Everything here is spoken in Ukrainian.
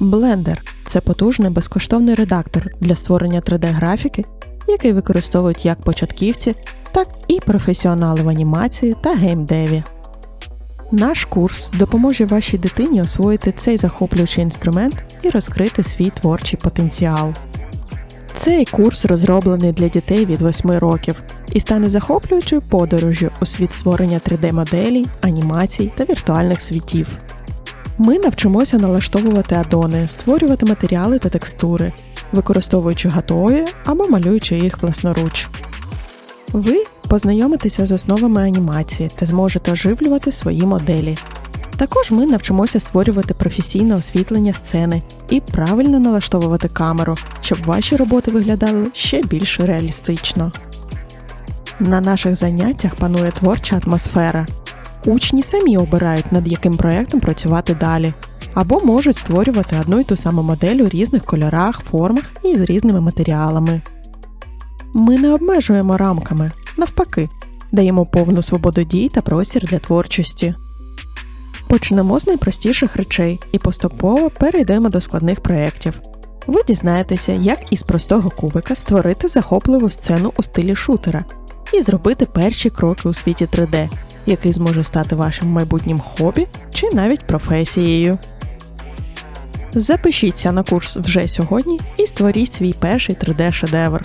Blender – це потужний безкоштовний редактор для створення 3D-графіки, який використовують як початківці, так і професіонали в анімації та геймдеві. Наш курс допоможе вашій дитині освоїти цей захоплюючий інструмент і розкрити свій творчий потенціал. Цей курс розроблений для дітей від 8 років і стане захоплюючою подорожю у світ створення 3D-моделей, анімацій та віртуальних світів. Ми навчимося налаштовувати адони, створювати матеріали та текстури, використовуючи готові або малюючи їх власноруч. Ви познайомитеся з основами анімації та зможете оживлювати свої моделі. Також ми навчимося створювати професійне освітлення сцени і правильно налаштовувати камеру, щоб ваші роботи виглядали ще більш реалістично. На наших заняттях панує творча атмосфера. Учні самі обирають, над яким проєктом працювати далі, або можуть створювати одну й ту саму модель у різних кольорах, формах і з різними матеріалами. Ми не обмежуємо рамками, навпаки, даємо повну свободу дій та простір для творчості. Почнемо з найпростіших речей і поступово перейдемо до складних проєктів. Ви дізнаєтеся, як із простого кубика створити захопливу сцену у стилі шутера і зробити перші кроки у світі 3D, який зможе стати вашим майбутнім хобі чи навіть професією. Запишіться на курс вже сьогодні і створіть свій перший 3D-шедевр.